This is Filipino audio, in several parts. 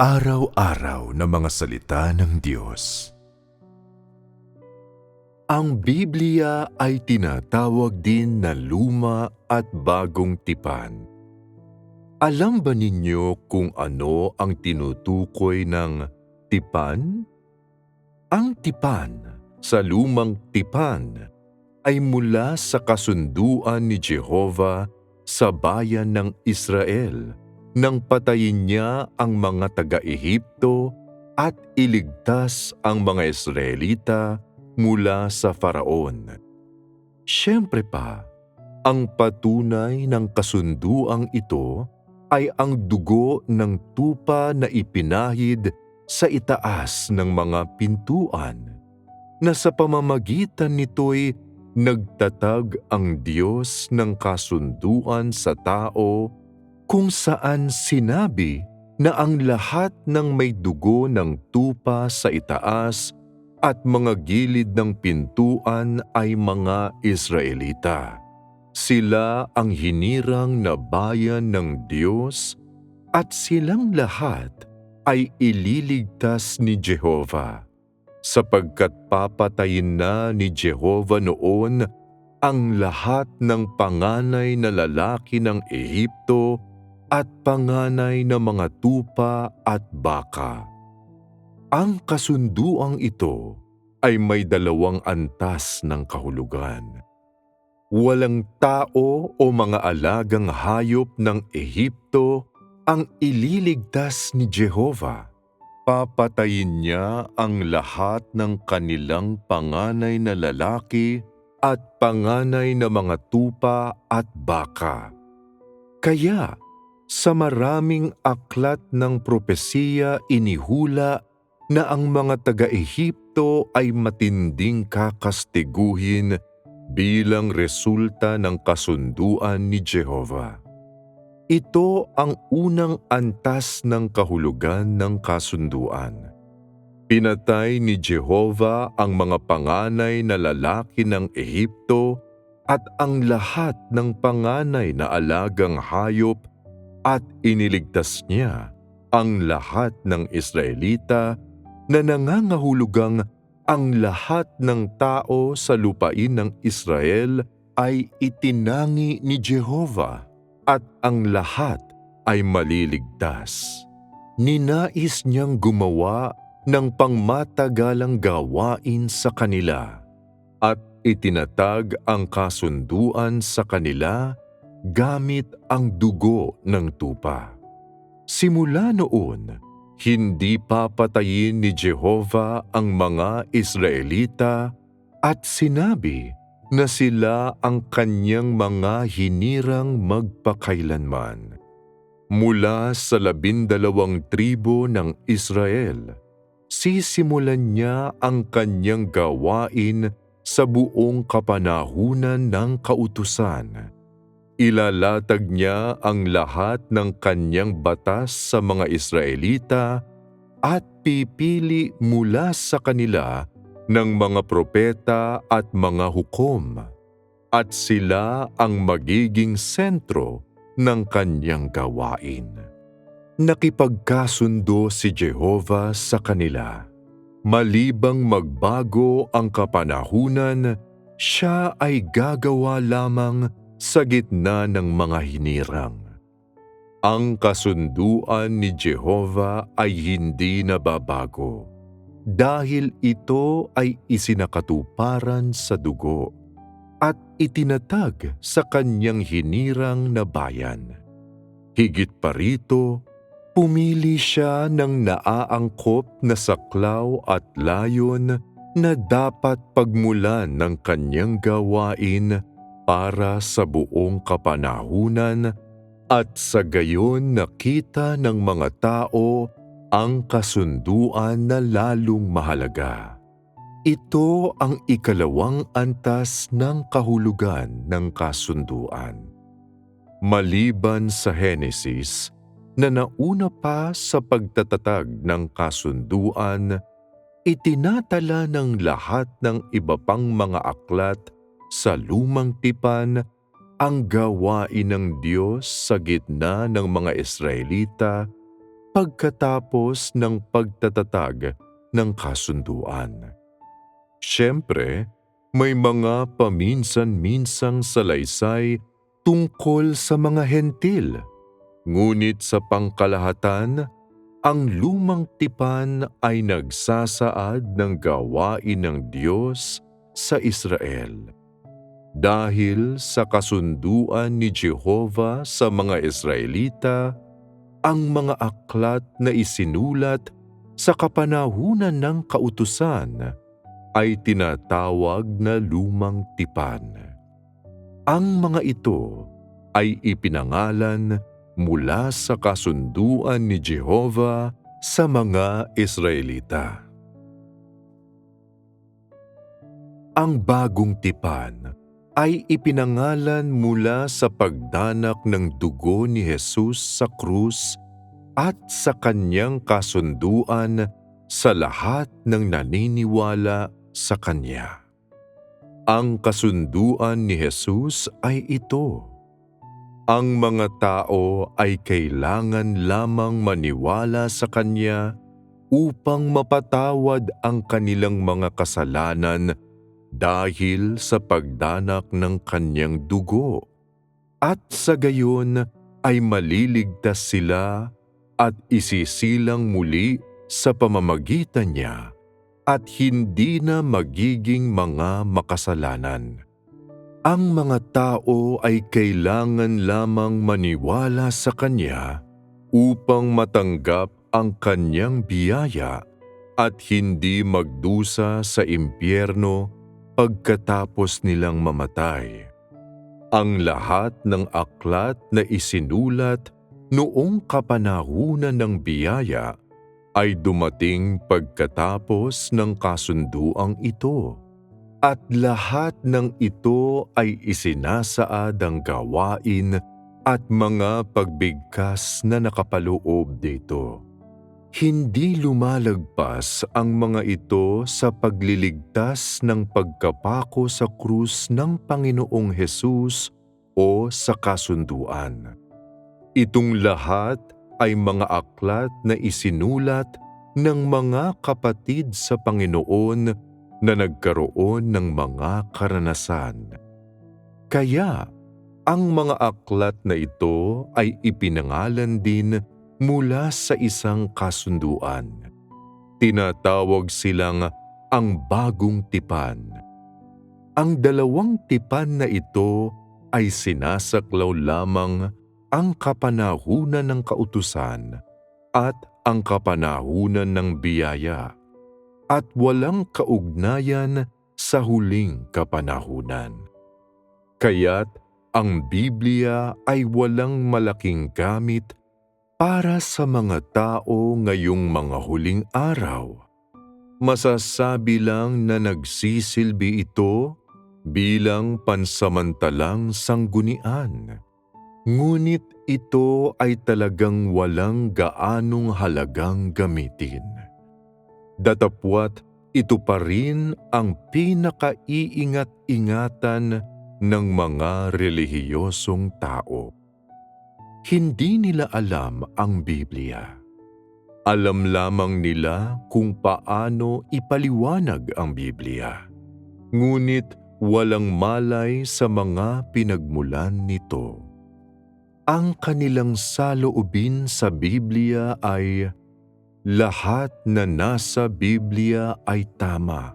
Pang-araw-araw na mga salita ng Diyos. Ang Biblia ay tinatawag din na luma at bagong tipan. Alam ba ninyo kung ano ang tinutukoy ng tipan? Ang tipan sa lumang tipan ay mula sa kasunduan ni Jehova sa bayan ng Israel nang patayin niya ang mga taga-Ehipto at iligtas ang mga Israelita mula sa Faraon. Siyempre pa, ang patunay ng kasunduang ito ay ang dugo ng tupa na ipinahid sa itaas ng mga pintuan na sa pamamagitan nito'y nagtatag ang Diyos ng kasunduan sa tao kung saan sinabi na ang lahat ng may dugo ng tupa sa itaas at mga gilid ng pintuan ay mga Israelita. Sila ang hinirang na bayan ng Diyos at silang lahat ay ililigtas ni Jehova. Sapagkat papatayin na ni Jehova noon ang lahat ng panganay na lalaki ng Ehipto at panganay na mga tupa at baka. Ang kasunduang ito ay may dalawang antas ng kahulugan. Walang tao o mga alagang hayop ng Ehipto ang ililigtas ni Jehova. Papatayin niya ang lahat ng kanilang panganay na lalaki at panganay na mga tupa at baka. Kaya sa maraming aklat ng propesiya inihula na ang mga taga-Ehipto ay matinding kakastiguhin bilang resulta ng kasunduan ni Jehova. Ito ang unang antas ng kahulugan ng kasunduan. Pinatay ni Jehova ang mga panganay na lalaki ng Ehipto at ang lahat ng panganay na alagang hayop at iniligtas niya ang lahat ng Israelita na nangangahulugang ang lahat ng tao sa lupain ng Israel ay itinangi ni Jehova at ang lahat ay maliligtas. Ninais niyang gumawa ng pangmatagalang gawain sa kanila at itinatag ang kasunduan sa kanila gamit ang dugo ng tupa. Simula noon, hindi papatayin ni Jehova ang mga Israelita at sinabi na sila ang kanyang mga hinirang magpakailanman. Mula sa labindalawang tribo ng Israel, sisimulan niya ang kanyang gawain sa buong kapanahunan ng kautusan Ilalatag niya ang lahat ng kanyang batas sa mga Israelita at pipili mula sa kanila ng mga propeta at mga hukom, at sila ang magiging sentro ng kanyang gawain. Nakipagkasundo si Jehova sa kanila. Malibang magbago ang kapanahunan, siya ay gagawa lamang sa gitna ng mga hinirang. Ang kasunduan ni Jehova ay hindi nababago dahil ito ay isinakatuparan sa dugo at itinatag sa kanyang hinirang na bayan. Higit pa rito, pumili siya ng naaangkop na saklaw at layon na dapat pagmulan ng kanyang gawain para sa buong kapanahunan at sa gayon nakita ng mga tao ang kasunduan na lalong mahalaga. Ito ang ikalawang antas ng kahulugan ng kasunduan. Maliban sa Henesis, na nauna pa sa pagtatatag ng kasunduan, itinatala ng lahat ng iba pang mga aklat sa lumang tipan ang gawain ng Diyos sa gitna ng mga Israelita pagkatapos ng pagtatatag ng kasunduan. Siyempre, may mga paminsan-minsang salaysay tungkol sa mga hentil. Ngunit sa pangkalahatan, ang lumang tipan ay nagsasaad ng gawain ng Diyos sa Israel. Dahil sa kasunduan ni Jehova sa mga Israelita, ang mga aklat na isinulat sa kapanahunan ng kautusan ay tinatawag na lumang tipan. Ang mga ito ay ipinangalan mula sa kasunduan ni Jehova sa mga Israelita. Ang bagong tipan ay ipinangalan mula sa pagdanak ng dugo ni Jesus sa krus at sa kanyang kasunduan sa lahat ng naniniwala sa Kanya. Ang kasunduan ni Jesus ay ito. Ang mga tao ay kailangan lamang maniwala sa Kanya upang mapatawad ang kanilang mga kasalanan dahil sa pagdanak ng Kanyang dugo. At sa gayon ay maliligtas sila at isisilang muli sa pamamagitan niya at hindi na magiging mga makasalanan. Ang mga tao ay kailangan lamang maniwala sa Kanya upang matanggap ang Kanyang biyaya at hindi magdusa sa impyerno pagkatapos nilang mamatay. Ang lahat ng aklat na isinulat noong kapanahunan ng biyaya ay dumating pagkatapos ng kasunduang ito. At lahat ng ito ay isinasaad ang gawain at mga pagbigkas na nakapaloob dito. Hindi lumalagpas ang mga ito sa pagliligtas ng pagkapako sa krus ng Panginoong Hesus o sa kasunduan. Itong lahat ay mga aklat na isinulat ng mga kapatid sa Panginoon na nagkaroon ng mga karanasan. Kaya, ang mga aklat na ito ay ipinangalan din mula sa isang kasunduan. Tinatawag silang ang bagong tipan. Ang dalawang tipan na ito ay sinasaklaw lamang ang kapanahunan ng kautusan at ang kapanahunan ng biyaya at walang kaugnayan sa huling kapanahunan. Kaya't ang Biblia ay walang malaking gamit para sa mga tao ngayong mga huling araw. Masasabi lang na nagsisilbi ito bilang pansamantalang sanggunian Ngunit ito ay talagang walang gaanong halagang gamitin. Datapwat ito pa rin ang pinakaiingat-ingatan ng mga relihiyosong tao. Hindi nila alam ang Biblia. Alam lamang nila kung paano ipaliwanag ang Biblia. Ngunit walang malay sa mga pinagmulan nito. Ang kanilang saloobin sa Biblia ay lahat na nasa Biblia ay tama.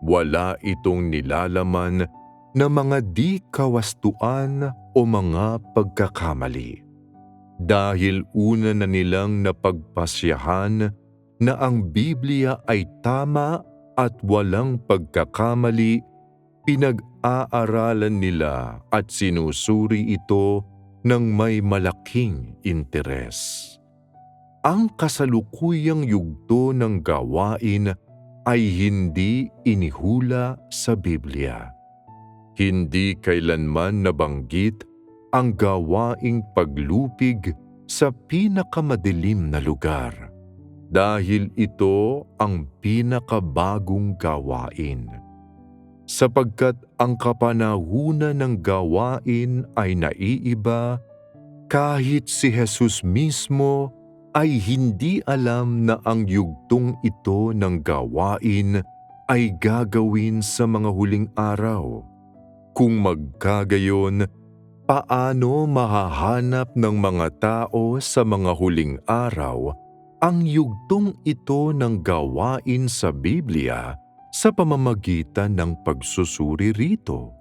Wala itong nilalaman na mga di kawastuan o mga pagkakamali. Dahil una na nilang napagpasyahan na ang Biblia ay tama at walang pagkakamali, pinag-aaralan nila at sinusuri ito ng may malaking interes. Ang kasalukuyang yugto ng gawain ay hindi inihula sa Biblia. Hindi kailanman nabanggit ang gawaing paglupig sa pinakamadilim na lugar dahil ito ang pinakabagong gawain sapagkat ang kapanahunan ng gawain ay naiiba kahit si Jesus mismo ay hindi alam na ang yugtong ito ng gawain ay gagawin sa mga huling araw. Kung magkagayon, paano mahahanap ng mga tao sa mga huling araw ang yugtong ito ng gawain sa Biblia sa pamamagitan ng pagsusuri rito?